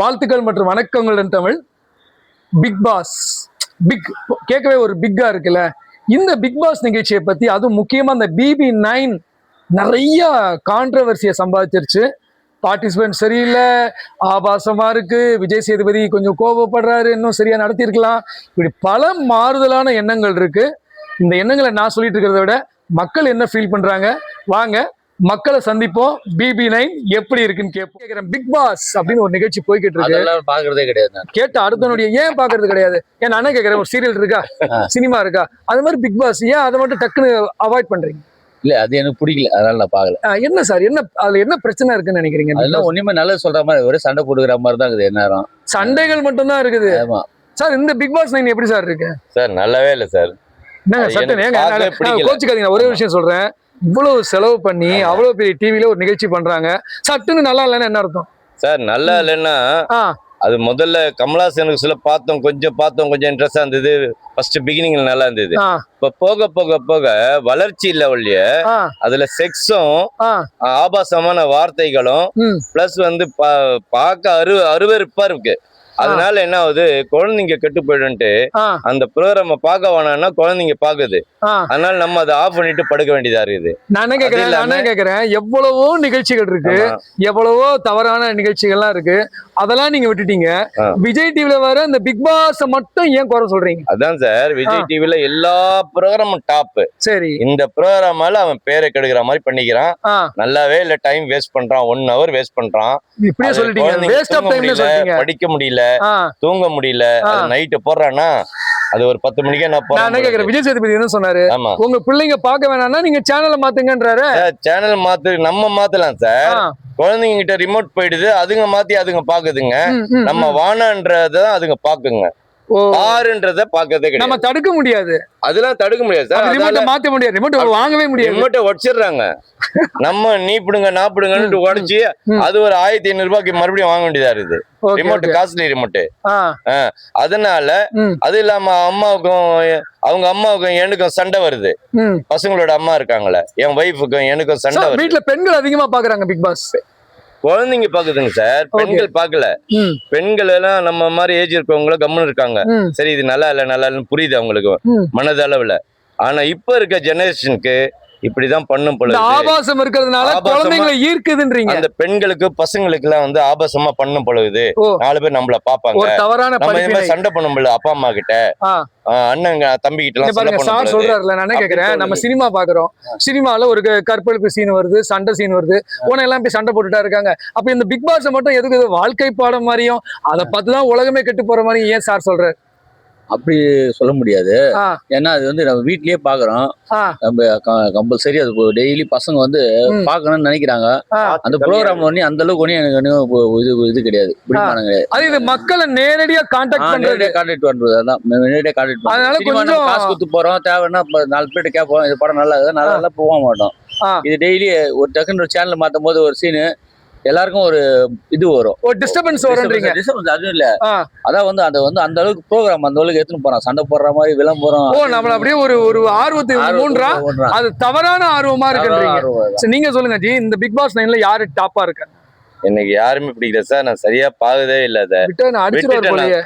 வாழ்த்துக்கள் மற்றும் வணக்கங்களுடன் தமிழ். பிக் பாஸ் பிக் கேட்கவே ஒரு பிக்கா இருக்குல்ல? இந்த பிக் பாஸ் நிகழ்ச்சியை பத்தி அதுவும் முக்கியமா இந்த பிபி நைன் நிறைய கான்ட்ரவர்சியை சம்பாதிச்சிருச்சு. பார்ட்டிசிபென்ட் சரியில்லை. ஆபாசமா இருக்கு. விஜய் சேதுபதி கொஞ்சம் கோபப்படுறாரு இன்னும் சரியா நடத்தியிருக்கலாம். இப்படி பல மாறுதலான எண்ணங்கள் இருக்கு. இந்த எண்ணங்களை நான் சொல்லிட்டு இருக்கிறத விட மக்கள் என்ன ஃபீல் பண்றாங்க? வாங்க மக்களை சந்திப்போம். பிபி நைன் எப்படி இருக்குன்னு கேட்போம். கேட்கிறேன் பிக் பாஸ் அப்படின்னு ஒரு நிகழ்ச்சி போய்கிட்டு இருக்கு. அதெல்லாம் பாக்குறதே கிடையாது நான். கேட்ட அடுத்தனுடைய ஏன் பாக்குறது கிடையாது? ஏன் நானே கேட்கறேன்? ஒரு சீரியல் இருக்கா? சினிமா இருக்கா? அது மாதிரி பிக் பாஸ் ஏன் அதை மட்டும் டக்குன்னு அவாய்ட் பண்றீங்க? இல்ல அது எனக்கு பிடிக்கல. அதனால நான் பாக்கல ஆஹ் என்ன சார் என்ன அதுல என்ன பிரச்சனை இருக்குன்னு நினைக்கிறீங்க? அதெல்லாம்? ஒண்ணுமே நல்லது சொல்ற மாதிரி ஒரே சண்டை போடுகிற மாதிரி தான் இருக்குது எந்நேரம். சண்டைகள் மட்டும்தான் இருக்குது. ஆமா. சார் இந்த பிக் பாஸ் நைன் எப்படி சார் இருக்கு? சார் நல்லாவே இல்லை சார். கோச்சுக்காதீங்க ஒரே விஷயம் சொல்றேன். இவ்வளவு செலவு பண்ணி அவ்வளவு பெரிய டிவில ஒரு நிகழ்ச்சி பண்றாங்க. சட்டுன்னு நல்லா இல்லைன்னு என்ன அர்த்தம்? சார் நல்லா இல்லைன்னா அது முதல்ல கமலாசனுக்கு சில பார்த்தோம் கொஞ்சம் பார்த்தோம் கொஞ்சம் இன்ட்ரெஸ்டா இருந்தது. ஃபர்ஸ்ட் பிகினிங்ல நல்லா இருந்தது. இப்ப போக போக போக வளர்ச்சி லெவல்லையே ஆ. அதுல செக்ஸும் ஆபாசமான வார்த்தைகளும் பிளஸ் வந்து பார்க்க அரு அருவருப்பா இருக்கு. அதனால என்ன ஆகுது? குழந்தைங்க கெட்டு போயிடும்ட்டு அந்த ப்ரோக்ராம பார்க்க வேணாம்னா குழந்தைங்க பாக்குது அதனால நம்ம அதை ஆஃப் பண்ணிட்டு படுக்க வேண்டியதா இருக்குது. நான் கேக்குறேன் நானே கேக்குறேன். எவ்வளவோ நிகழ்ச்சிகள் இருக்கு. எவ்வளவோ தவறான நிகழ்ச்சிகள்லாம் இருக்கு. அதெல்லாம் நீங்க விட்டுட்டீங்க. விஜய் டிவில வர இந்த பிக் பாஸ் மட்டும் ஏன் குறை சொல்றீங்க? அதான் சார் விஜய் டிவில எல்லா ப்ரோக்ராமும் டாப் சரி. இந்த ப்ரோக்ராமால அவன் பேரை கெடுக்கிற மாதிரி பண்ணிக்கிறான். நல்லாவே இல்ல டைம் வேஸ்ட் பண்றான். ஒன் ஹவர் வேஸ்ட் பண்றான். இப்படியே சொல்லிட்டீங்க. வேஸ்ட் ஆஃப் சொல்லிட்டீங்க. படிக்க முடியல தூங்க முடியல நைட்டு போடுறான்னா அது ஒரு பத்து மணிக்கே நான் நான் என்ன கேக்குறேன்? விஜய் சேதுபதி என்ன சொன்னாரு? ஆமா. உங்க பிள்ளைங்க பார்க்க வேணாம்னா நீங்க சேனலை மாத்துங்கன்றாரு. சேனல் மாத்து நம்ம மாத்தலாம் சார். குழந்தைங்க கிட்ட ரிமோட் போயிடுது அதுங்க மாத்தி அதுங்க பாக்குதுங்க நம்ம ம். வானான்றத அதுங்க பாக்குங்க ஓ, ஆறுன்றத பாக்குறதே நம்ம கிடையாது. தடுக்க முடியாது. அதெல்லாம் தடுக்க முடியாது சார். ரிமோட்டை மாத்த முடியாது. ரிமோட் வாங்கவே முடியாது. ரிமோட்டை உடச்சிடுறாங்க நம்ம நீ பிடுங்க நான் பிடுங்கன்னு உடச்சி. அது ஒரு ஆயிரத்தி ஐநூறு ரூபாய்க்கு மறுபடியும் வாங்க வேண்டியதா இருக்குது. ரிமோட் காஸ்ட்லி ரிமோட் அதனால அது இல்லாம அம்மாவுக்கும் அவங்க அம்மாவுக்கும் எனக்கும் சண்டை வருது. பசங்களோட அம்மா இருக்காங்களே என் ஒய்ஃபுக்கும் எனக்கும் சண்டை வருது. வீட்ல பெண்கள் அதிகமா பாக்குறாங்க பிக் பாஸ் குழந்தைங்க பாக்குதுங்க சார். பெண்கள் பார்க்கல ம். பெண்கள் எல்லாம் நம்ம மாதிரி ஏஜ் இருக்கவங்களும் கம்முன்னு இருக்காங்க. சரி இது நல்லா இல்ல நல்லா இல்லைன்னு புரியுது அவங்களுக்கு. மனதளவுல. ஆனா இப்ப இருக்க ஜெனரேஷனுக்கு இப்படிதான் பண்ணும் பொழுது ஆபாசம் இருக்கிறதுனால குழந்தைங்களை ஈர்க்குதுன்றீங்க. அந்த பெண்களுக்கு பசங்களுக்கு எல்லாம் வந்து ஆபாசமா பண்ணும் பொழுது நாலு பேர் நம்மள பாப்பாங்க ஒரு தவறான நம்ம இது படிப்பினை மாதிரி சண்டை பண்ணும் பொழுது அப்பா அம்மா கிட்ட அண்ணங்க தம்பி கிட்ட எல்லாம் சார் சொல்றாருல நான் கேக்குறேன்? நம்ம. சினிமா பாக்குறோம். சினிமால ஒரு கற்பழிப்பு சீன் வருது சண்டை சீன் வருது. உன எல்லாம் போய் சண்டை போட்டுட்டா இருக்காங்க. அப்ப இந்த பிக் பாஸ் மட்டும் எதுக்கு வாழ்க்கை பாடம் மாதிரியும் அதை பார்த்துதான் உலகமே கெட்டு போற மாதிரி ஏன் சார் சொல்றாரு? அப்படி சொல்ல முடியாது. ஏன்னா அது வந்து நம்ம வீட்லயே பாக்குறோம். நம்ம கம்பல்சரி அது டெய்லி பசங்க வந்து ம். பார்க்கணும்னு நினைக்கிறாங்க. அந்த ப்ரோக்ராம் ஒண்ணு அந்த அளவுக்கு ஒண்ணு எனக்கு ஒன்றும் இது இது கிடையாது. பிடிமானம் கிடையாது. அது இது மக்களை நேரடியா கான்டாக்ட் நேரடியாக கான்டாக்ட் பண்றது அதான். நேரடியாக கான்டாக்ட் அதனால கொஞ்சம் காசு கொடுத்து போறோம் தேவைன்னா நாலு பேர்ட்ட கேட்போம் இது படம் நல்லா நல்லா நல்லா போக மாட்டோம். இது டெய்லி ஒரு டக்குன்னு ஒரு சேனல் மாத்தும் போது ஒரு சீனு எல்லாருக்கும் ஒரு இது வரும். ஒரு டிஸ்டர்பன்ஸ் வரும்ன்றீங்க. Disturbance அதுவும் இல்ல. அதான் வந்து அது வந்து அந்த அளவுக்கு ப்ரோக்ராம் அந்த அளவுக்கு எடுத்துன்னு போறான். சண்டை போடுற மாதிரி விளம்பரம் ஓ நம்மள அப்படியே ஒரு ஒரு ஆர்வத்தை மூன்றா. அது தவறான ஆர்வமா இருக்குன்றீங்க. நீங்க சொல்லுங்க ஜி. இந்த பிக் பாஸ் நைன்ல யாரு டாப்பா இருக்கு? எனக்கு யாருமே பிடிக்கல சார் நான் சரியா பாக்குதே இல்ல.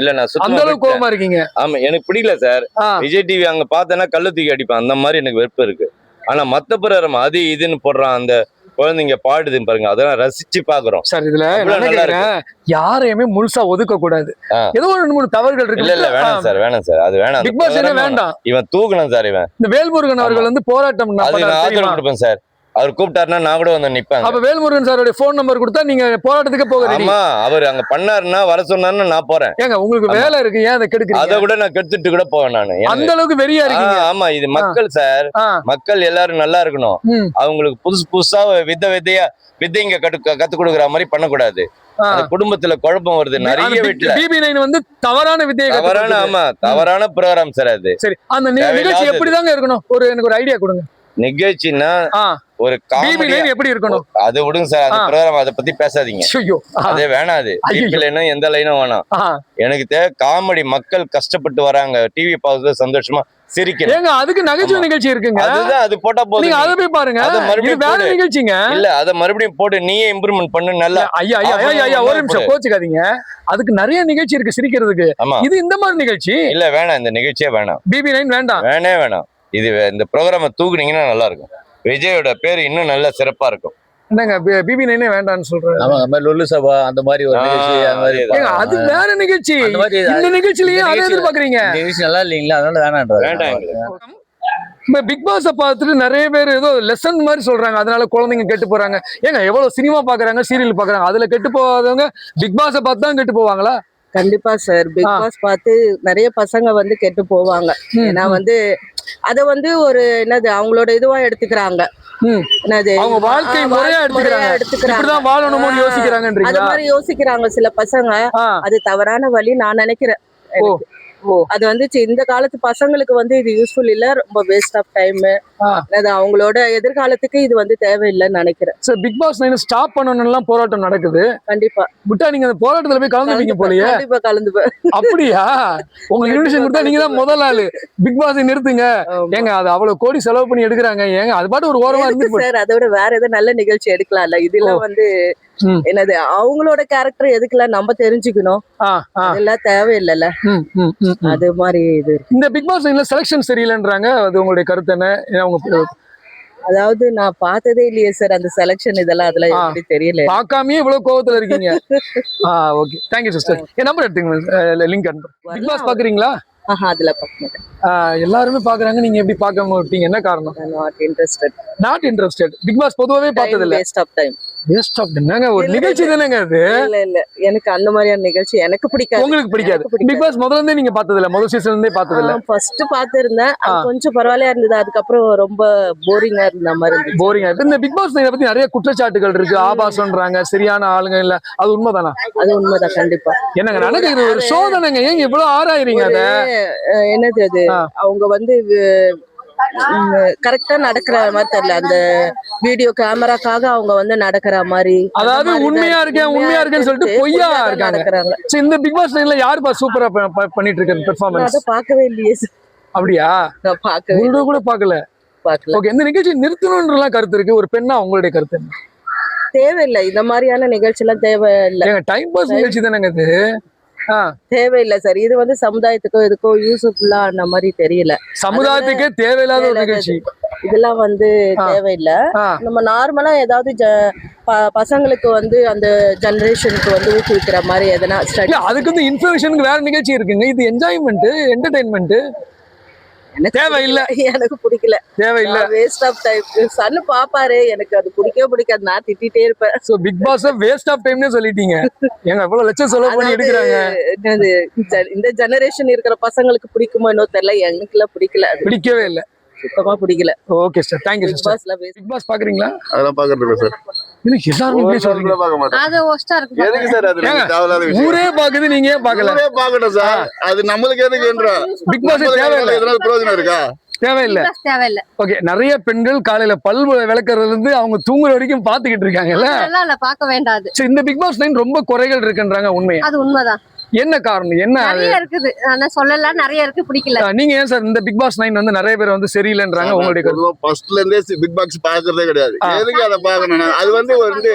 இல்ல நான் அந்த அளவுக்கு. கோவமா இருக்கீங்க. ஆமா எனக்கு பிடிக்கல சார் விஜய் டிவி அங்க பார்த்தேன்னா கல்லு தூக்கி அடிப்பேன். அந்த மாதிரி எனக்கு வெறுப்பு இருக்கு. ஆனா மத்த பிரகாரம் அது இதுன்னு போடுறான் அந்த குழந்தைங்க பாடுதுன்னு பாருங்க. அதெல்லாம் ரசிச்சு பாக்குறோம் சார் இதுல யாரையுமே முழுசா ஒதுக்க கூடாது. ஏதோ ஒரு மூணு தவறுகள் இல்ல இல்ல இருக்கு வேணாம் சார் வேணாம் சார். அது வேணாம். பிக் பாஸ் வேண்டாம். இவன் தூக்கணும் சார் இவன். இந்த வேல்முருகன் அவர்கள் வந்து போராட்டம் நான்? கொடுப்பேன் சார். அவர் கூப்பிட்டாருன்னா நான் கூட வந்து நிப்பேன். அப்ப வேல்முருகன் சாரோட போன் நம்பர் கொடுத்தா நீங்க போராட்டத்துக்கு போக ஆமா அவர் அங்க பண்ணாருன்னா வர சொன்னாருன்னா நான் போறேன். ஏங்க உங்களுக்கு. வேலை இருக்கு ஏன் அதை அதை கெடுக்கிறீங்க கூட நான் கெடுத்துட்டு கூட போவேன் நானு. அந்த அளவுக்கு வெறியா ஆ, இருக்கீங்க. ஆமா இது மக்கள் சார். மக்கள் எல்லாரும் நல்லா இருக்கணும். அவங்களுக்கு புதுசு புதுசா வித விதையா விதைங்க கத்து கத்து கொடுக்குற மாதிரி பண்ணக்கூடாது. குடும்பத்துல குழப்பம் வருது நிறைய வீட்டுல பிபி நைன் வந்து தவறான வித்தையை தவறான. ஆமா தவறான ப்ரோக்ராம் சார் அது. சரி அந்த. நிகழ்ச்சி எப்படிதாங்க இருக்கணும்? ஒரு எனக்கு ஒரு ஐடியா கொடுங்க. நிகழ்ச்சின்னா ஒரு காமெடி எப்படி இருக்கணும்? அது விடுங்க சார் அந்த ஆ. ப்ரோக்ராம் அதை பத்தி பேசாதீங்க. அது வேணாம் அது. லைனும் எந்த லைனும் வேணாம். எனக்கு தேவை காமெடி மக்கள் கஷ்டப்பட்டு வராங்க. டிவி பார்க்கறது சந்தோஷமா சிரிக்கணும். ஏங்க அதுக்கு நகைச்சுவை. நிகழ்ச்சி இருக்குங்க. அதுதான் அது போட்டா நீங்க போதும் அதை போய் பாருங்க. அதை மறுபடியும் வேற. நிகழ்ச்சிங்க. இல்ல அத மறுபடியும் போட்டு நீயே இம்ப்ரூவ்மெண்ட் பண்ணு நல்லா. ஐயா ஐயா ஐயா, ஐயா ஒரு நிமிஷம் கோச்சுக்காதீங்க. அதுக்கு நிறைய நிகழ்ச்சி இருக்கு சிரிக்கிறதுக்கு. இது இந்த மாதிரி நிகழ்ச்சி? இல்ல வேணாம். இந்த நிகழ்ச்சியே வேணாம். பிபி நைன் வேண்டாம். வேணே வேணாம். இது இந்த ப்ரோக்ராம தூக்குனீங்கன்னா நல்லா இருக்கும். விஜயோட பேர் இன்னும் நல்ல சிறப்பா இருக்கும். என்னங்க பிபி நைனே வேண்டாம்னு சொல்றேன் ஆமா அந்த மாதிரி லொல்லு சபா அந்த மாதிரி ஒரு நிகழ்ச்சி அந்த மாதிரி அது வேற நிகழ்ச்சி. இந்த நிகழ்ச்சியிலயே இந்த அதை எதிர்பார்க்கறீங்க. நிகழ்ச்சி நல்லா இல்லைங்களா? அதனால வேணான்றாரு. வேண்டாம் இப்ப பிக் பாஸ பார்த்துட்டு நிறைய பேர் ஏதோ லெசன் மாதிரி சொல்றாங்க. அதனால குழந்தைங்க கெட்டு போறாங்க. ஏங்க எவ்வளவு சினிமா பாக்குறாங்க சீரியல் பாக்குறாங்க. அதுல கெட்டு போகாதவங்க பிக் பாஸ பார்த்து தான் கெட்டு போவாங்களா? கண்டிப்பா சார் பிக். பாஸ் பார்த்து நிறைய பசங்க வந்து கெட்டு போவாங்க. ஏன்னா வந்து அத வந்து ஒரு என்னது அவங்களோட இதுவா எடுத்துக்கிறாங்க. அவங்க வாழ்க்கை முறையா எடுத்துக்கிறாங்க. அது மாதிரி யோசிக்கிறாங்க சில பசங்க. அது தவறான வழி நான் நினைக்கிறேன். அது வந்து சி- இந்த காலத்து பசங்களுக்கு வந்து இது யூஸ்ஃபுல் இல்ல. ரொம்ப வேஸ்ட் ஆஃப் டைம். அது அவங்களோட எதிர்காலத்துக்கு இது வந்து தேவையில்லைன்னு நினைக்கிறேன். Sir big boss nine stop பண்ணணும்லாம் போராட்டம் நடக்குது. கண்டிப்பா. விட்டா நீங்க அந்த போராட்டத்துல போய் கலந்துப்பீங்க போலயே. கண்டிப்பா கலந்துப்பேன். அப்படியா? உங்களுக்கு இன்விடேஷன் கொடுத்தா நீங்க தான் முதல் ஆளு. பிக் பாஸ் நிறுத்துங்க. ஏங்க அது அவ்வளவு கோடி செலவு பண்ணி எடுக்கிறாங்க. ஏங்க அது பாட்டு ஒரு ஓரமா இருந்து எதுக்கு சார். அதை விட வேற ஏதாவது நல்ல நிகழ்ச்சி எடுக்கலாம்ல. இதெல்லாம் வந்து. என்னது அவங்களோட கேரக்டர் எதுக்குலாம் நம்ம தெரிஞ்சுக்கணும்? அதெல்லாம் தேவையில்லைல்ல. அது மாதிரி இது. இந்த பிக் பாஸ் நைன்ல செலக்ஷன் சரியில்லைன்றாங்க. அது உங்களுடைய கருத்து என்ன? உங்க அதாவது நான் பார்த்ததே இல்லையே சார் அந்த செலக்ஷன் இதெல்லாம் அதெல்லாம். எப்படி தெரியல. பார்க்காமயே இவ்வளவு கோவத்துல இருக்கீங்க. ஆ ஓகே தேங்க்யூ சிஸ்டர் என் நம்பர் எடுத்துங்க லிங்க் அனுப்புறேன் பிக் பாஸ் பாக்குறீங்களா? ஆஹா அதுல பார்க்க எல்லாருமே பாக்குறாங்க. நீங்க எப்படி பார்க்காம விட்டீங்க? என்ன காரணம்? Not interested not interested big boss பொதுவாவே பார்த்தது இல்ல waste of time waste of என்னங்க ஒரு நிகழ்ச்சி தானேங்க அது? இல்ல இல்ல எனக்கு அந்த மாதிரியான நிகழ்ச்சி எனக்கு பிடிக்காது. உங்களுக்கு பிடிக்காது. பிக் பாஸ் முதல்ல இருந்தே நீங்க பார்த்தது இல்ல முதல் சீசன்ல இருந்தே பார்த்தது இல்ல ஃபர்ஸ்ட் பார்த்திருந்தேன். கொஞ்சம் பரவாயில்லையா இருந்தது. அதுக்கப்புறம் ரொம்ப போரிங்கா இருந்த மாதிரி இருந்துச்சு. போரிங்கா இருக்கு இந்த பிக் பாஸ் நைனை பத்தி நிறைய குற்றச்சாட்டுகள் இருக்கு. ஆபாசம்ன்றாங்க சரியான ஆளுங்க இல்ல. அது உண்மைதானா? அது உண்மைதான் கண்டிப்பா. என்னங்க நடக்குது. இது ஒரு சோதனைங்க ஏங்க இவ்வளவு ஆராயிறீங்க அத? என்னது அது. அவங்க வந்து கரெக்டா நடக்கிற மாதிரி தெரியல. அந்த வீடியோ கேமராக்காக அவங்க வந்து நடக்கிற மாதிரி அதாவது உண்மையா இருக்கு. இருக்கேன், உண்மையா இருக்கேன்னு சொல்லிட்டு பொய்யா. நடக்கறாங்க. இந்த பிக் பாஸ் நைன்ல யாருப்பா சூப்பரா பண்ணிட்டு இருக்க நான் பெர்ஃபார்மன்ஸ் அதை பார்க்கவே இல்லையே. அப்படியா? ஒரு கூட பாக்கல ஓகே இந்த நிகழ்ச்சி நிறுத்தணும்ன்றலாம் கருத்து இருக்கு. ஒரு பெண்ணா உங்களுடைய கருத்து என்ன? தேவையில்லை. இந்த மாதிரியான நிகழ்ச்சி எல்லாம் தேவையில்லை டைம் பாஸ் நிகழ்ச்சி தானேங்க இது? தேவையில்லை சார். இது வந்து சமுதாயத்துக்கோ இதுக்கோ யூஸ்ஃபுல்லா அந்த மாதிரி தெரியல. சமுதாயத்துக்கே தேவையில்லாத ஒரு நிகழ்ச்சி. இதெல்லாம் வந்து. தேவையில்லை. நம்ம நார்மலா ஏதாவது பசங்களுக்கு வந்து அந்த ஜெனரேஷனுக்கு வந்து ஊக்குவிக்கிற மாதிரி எதனா அதுக்கு வந்து இன்ஃபர்மேஷனுக்கு வேற நிகழ்ச்சி இருக்குங்க. இது என்ஜாய்மெண்ட் என்டர்டைன்மெண்ட் தேவையில்ல. எனக்கு பிடிக்கல. தேவையில்லை. வேஸ்ட் ஆஃப் டைம் சன்னு பாப்பாரு. எனக்கு அது பிடிக்கவே பிடிக்காது. நான் திட்டிட்டே இருப்பேன். So big boss waste of டைம்னே சொல்லிட்டீங்க. ஏங்க எவ்வளவு லட்சம் செலவு பண்ணி எடுக்கிறாங்க. இந்த ஜெனரேஷன் இருக்கிற பசங்களுக்கு பிடிக்குமோ என்னோ தெரியல. எனக்குலாம் பிடிக்கல அது. பிடிக்கவே இல்ல. சுத்தமா பிடிக்கல. Okay sir thank you waste. Big boss பாக்குறீங்களா? அதெல்லாம் பாக்குறது சார் இல்ல எல்லாரும் இப்படியே சொல்றீங்க. கூட பார்க்க மாட்டேன் அது ஒஸ்டா இருக்கு எதுக்கு சார் அது ஏங்க, தேவையில்லாத விஷயம்? ஊரே பாக்குது நீங்க ஏன் பாக்கல ஊரே பார்க்கட்டும் சார். அது நம்மளுக்கு எதுக்குன்ற பிக் பாஸ் தேவையில்ல. எதனால பிரயோஜனம் இருக்கா? தேவையில்ல. Plus தேவையில்ல. ஓகே நிறைய பெண்கள் காலையில பல் விளக்குறதுல இருந்து அவங்க தூங்குற வரைக்கும் பாத்துக்கிட்டு இருக்காங்கல்ல? நல்லா இல்ல பார்க்க வேண்டாது சரி இந்த பிக் பாஸ் நைன் ரொம்ப குறைகள் இருக்குன்றாங்க உண்மையா? அது உண்மைதான். என்ன காரணம்? என்ன அது? நிறைய இருக்குது. ஆனா சொல்லல நிறைய இருக்கு பிடிக்கல. நீங்க ஏன் சார் இந்த பிக் பாஸ் நைன் வந்து நிறைய பேர் வந்து சரியில்லைன்றாங்க உங்களுடைய கருத்து? ஃபர்ஸ்ட்ல இருந்தே பிக் பாக்ஸ் பாக்குறதே கிடையாது. எதுக்கு அதை பாக்கணும்? அது வந்து வந்து.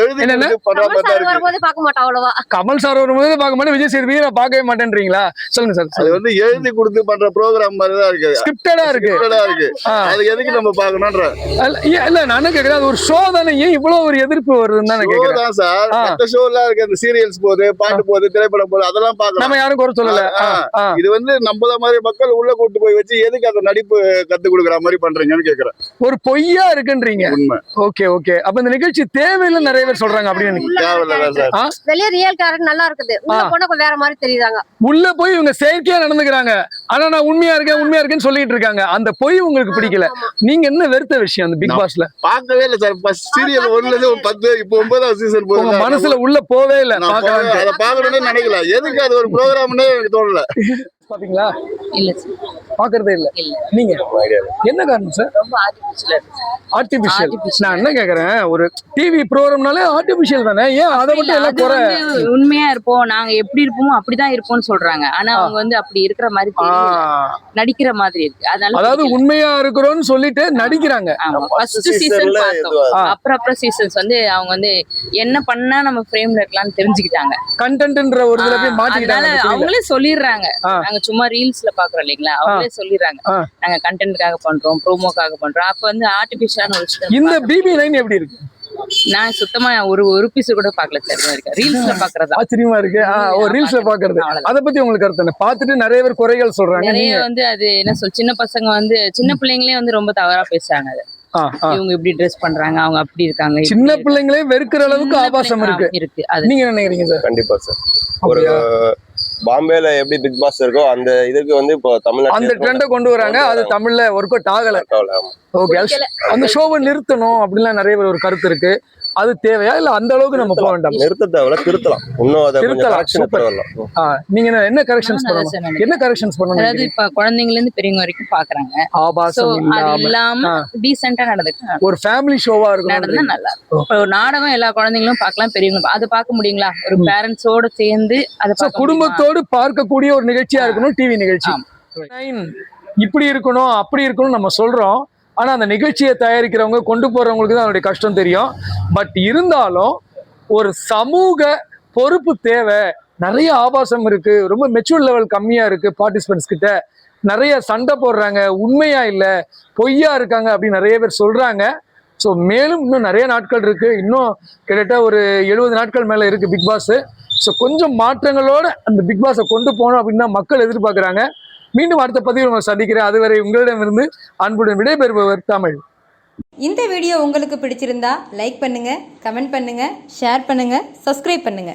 எழுதி பார்க்க மாட்டோம் அவ்வளவா. கமல் சார் வரும்போது பார்க்க மாட்டேன். விஜய் சேதுபதி நான் பார்க்கவே மாட்டேன்றீங்களா? சொல்லுங்க அது சார் வந்து எழுதி கொடுத்து பண்ற ப்ரோக்ராம் மாதிரி தான் இருக்கு. ஸ்கிரிப்டடா இருக்கு. இருக்கு. அது எதுக்கு நம்ம பாக்கணும்ன்ற இல்ல, ஏன் இல்ல நான் என்ன கேக்குறேன். அது ஒரு ஷோ தானே. ஏன் இவ்வளவு ஒரு எதிர்ப்பு வருதுன்னு தான் கேக்குறேன். சார். மத்த ஷோ எல்லாம் இருக்கு. அந்த சீரியல்ஸ் போகுது பாட்டு போகுது திரைப்படம் போகுது அதெல்லாம் பாக்கலாம் நம்ம யாரும் குறை சொல்லல. இது வந்து நம்மள மாதிரி மக்கள் உள்ள கூட்டு போய் வச்சு எதுக்கு அந்த நடிப்பு கத்து கொடுக்குற மாதிரி பண்றீங்கன்னு கேக்குறேன். ஒரு பொய்யா இருக்குன்றீங்க. உண்மை. Okay okay. அப்ப இந்த நிகழ்ச்சி தேவையில்லை நிறைய பேர் சொல்றாங்க அப்படின்னு தேவையில்ல சார்? வெளியே ரியல் கேரக்டர் நல்லா இருக்குது. உள்ள. போனா வேற மாதிரி தெரியுறாங்க உள்ள போய் இவங்க செயற்கையா நடந்துக்கிறாங்க. ஆனா நான் உண்மையா இருக்கேன் உண்மையா இருக்கேன்னு சொல்லிட்டு இருக்காங்க. அந்த பொய் உங்களுக்கு பிடிக்கல. நீங்க என்ன வெறுத்த விஷயம் அந்த பிக் பாஸ்ல பார்க்கவே இல்ல சார். ஃபர்ஸ்ட் சீரியல் ஒரு பத்து இப்போ ஒன்பதாவது சீசன் உங்க போகுது மனசுல உள்ள போவே இல்ல. நான் நினைக்கல. எதுக்கு அது ஒரு ப்ரோக்ராம்னே எனக்கு தோணல. பாத்தீங்களா? இல்ல. சார் பாக்குறதே இல்ல. நீங்க. என்ன காரணம் சார் ரொம்ப ஆர்டிபிஷியலா. நான் என்ன கேக்குறேன் ஒரு டிவி ப்ரோக்ராம்னாலே ஆர்டிபிஷியல் தானே? ஏன் அதை மட்டும் எல்லாம் குறை? உண்மையா இருப்போம். நாங்க எப்படி இருப்போமோ அப்படிதான் இருப்போம்னு சொல்றாங்க. ஆனா அவங்க வந்து அப்படி இருக்கிற மாதிரி நடிக்கிற மாதிரி இருக்கு. அதனால அதாவது. உண்மையா இருக்கிறோம்னு சொல்லிட்டு நடிக்கிறாங்க. ஃபர்ஸ்ட் சீசன் பார்த்தோம். அப்புறம் அப்புறம் சீசன்ஸ் வந்து அவங்க வந்து என்ன பண்ணா நம்ம ஃப்ரேம்ல இருக்கலாம்னு தெரிஞ்சுக்கிட்டாங்க. கண்டென்ட்ன்ற ஒரு இதுல போய் மாட்டிக்கிட்டாங்க. அவங்களே சொல்லிடுறாங்க. நாங்க சும்மா ரீல்ஸ்ல பாக்குறோம் இல்லைங்களா? அவங்களே சொல்லிடுறாங்க. நாங்க கண்டென்ட்காக பண்றோம் ப்ரோமோக்காக பண்றோம். அப்ப வந்து ஆர்டிபிஷியலான ஒரு இந்த பிபி நைன் எப்படி இருக்கு? நான் சுத்தமா ஒரு ஒரு பீஸ் கூட பாக்கல சார் ரீல்ஸ்ல பாக்குறதா ஆச்சரியமா இருக்கு. நான் ரீல்ஸ்ல. பாக்குறது. அத பத்தி உங்களுக்கு கருத்து என்ன? பார்த்துட்டு நிறைய பேர் குறைகள் சொல்றாங்க. நிறைய வந்து அது என்ன சொல் சின்ன பசங்க வந்து சின்ன பிள்ளைங்களே வந்து ரொம்ப தவறா பேசுறாங்க அது. இவங்க இப்படி ட்ரெஸ் பண்றாங்க அவங்க அப்படி இருக்காங்க சின்ன. பிள்ளைங்களே வெறுக்கிற அளவுக்கு ஆபாசம் இருக்கு. இருக்கு. அது நீங்க நினைக்கிறீங்க சார் கண்டிப்பா சார் ஒரு? பாம்பேல எப்படி பிக் பாஸ் இருக்கோ அந்த இதுக்கு வந்து இப்போ அந்த தமிழ்நாட்டுல ட்ரெண்டை கொண்டு வராங்க. அது தமிழ்ல ஒர்க் அவுட் ஆகல ஓகே அந்த ஷோவை நிறுத்தணும் அப்படின்லாம் நிறைய பேர் ஒரு கருத்து இருக்கு. அது தேவையா? இல்ல அந்த அளவுக்கு நம்ம போக வேண்டாம்? நிறுத்த தேவையில்ல திருத்தலாம். இன்னும் அதை திருத்தலாம், நீங்க என்ன- என்ன கரெக்ஷன்ஸ் பண்ணணும். என்ன கரெக்ஷன்ஸ் பண்ணணும் அதாவது? இப்ப குழந்தைங்கல இருந்து பெரியவங்க வரைக்கும் பாக்குறாங்க. ஆபாசம் இல்லாம. டீசெண்டா நடந்துட்டு ஒரு ஃபேமிலி ஷோவா நடந்தா இருக்கணும் நல்லா இருக்கும். இப்ப ஒரு நாடகம் எல்லா குழந்தைங்களும் பார்க்கலாம் பெரியவங்களும் அதை பார்க்க முடியுங்களா? ஒரு பேரண்ட்ஸோட சேர்ந்து அதை? குடும்பத்தோடு பார்க்கக்கூடிய ஒரு நிகழ்ச்சியா இருக்கணும் டிவி நிகழ்ச்சி. இப்படி இருக்கணும் அப்படி இருக்கணும் நம்ம சொல்றோம். ஆனால் அந்த நிகழ்ச்சியை தயாரிக்கிறவங்க கொண்டு போகிறவங்களுக்கு தான் அதனுடைய கஷ்டம் தெரியும். பட் இருந்தாலும் ஒரு சமூக பொறுப்பு தேவை. நிறைய ஆபாசம் இருக்குது ரொம்ப மெச்சூர் லெவல் கம்மியாக இருக்குது பார்ட்டிசிபென்ட்ஸ் கிட்ட. நிறைய சண்டை போடுறாங்க. உண்மையா இல்லை? பொய்யா இருக்காங்க அப்படின்னு நிறைய பேர் சொல்கிறாங்க ஸோ மேலும் இன்னும் நிறைய நாட்கள் இருக்குது இன்னும் கிட்டத்தட்ட ஒரு எழுபது நாட்கள் மேலே இருக்குது பிக் பாஸ். ஸோ கொஞ்சம் மாற்றங்களோட அந்த பிக் பாஸை கொண்டு போகணும் அப்படின்னு தான் மக்கள் எதிர்பார்க்குறாங்க. மீண்டும் அடுத்த பதிவில் உங்களை சந்திக்கிறேன். அதுவரை உங்களிடமிருந்து அன்புடன் விடைபெறுபவர் தமிழ். இந்த வீடியோ உங்களுக்கு பிடிச்சிருந்தா லைக் பண்ணுங்க கமெண்ட் பண்ணுங்க ஷேர் பண்ணுங்க சப்ஸ்கிரைப் பண்ணுங்க.